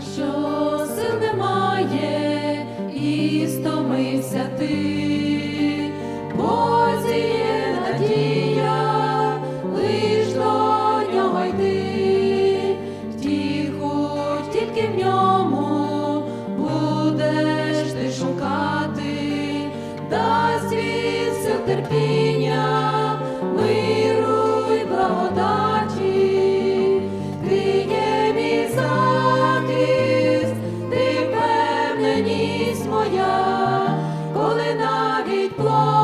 що сил немає, і стомився ти, бо є надія, лиш до нього йти, тіху тільки в ньому будеш шукати, дасть він терпіння. blood.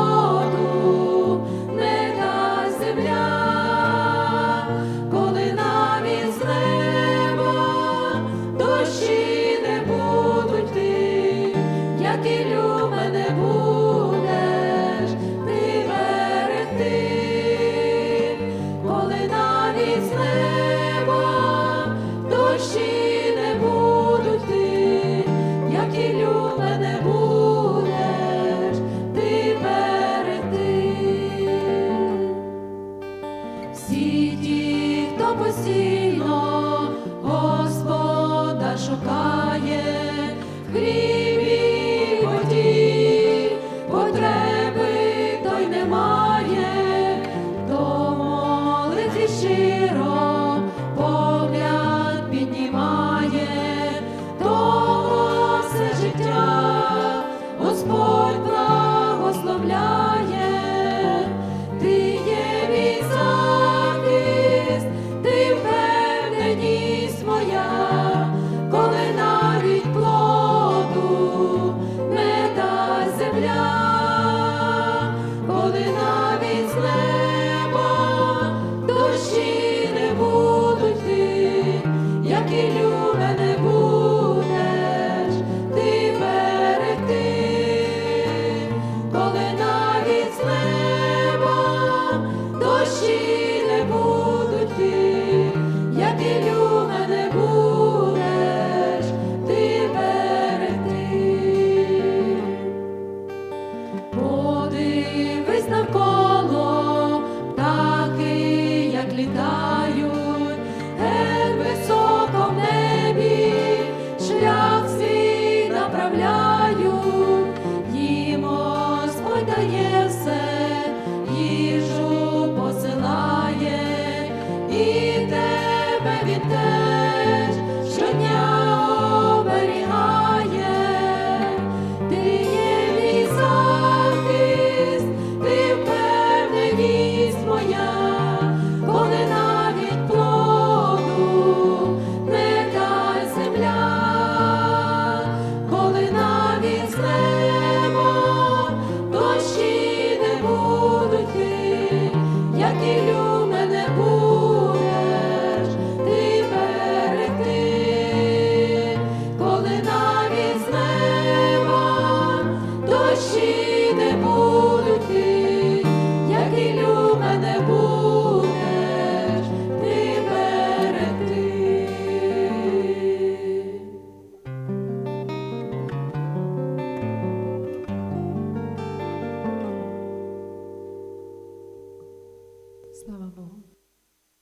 me. bagatelle.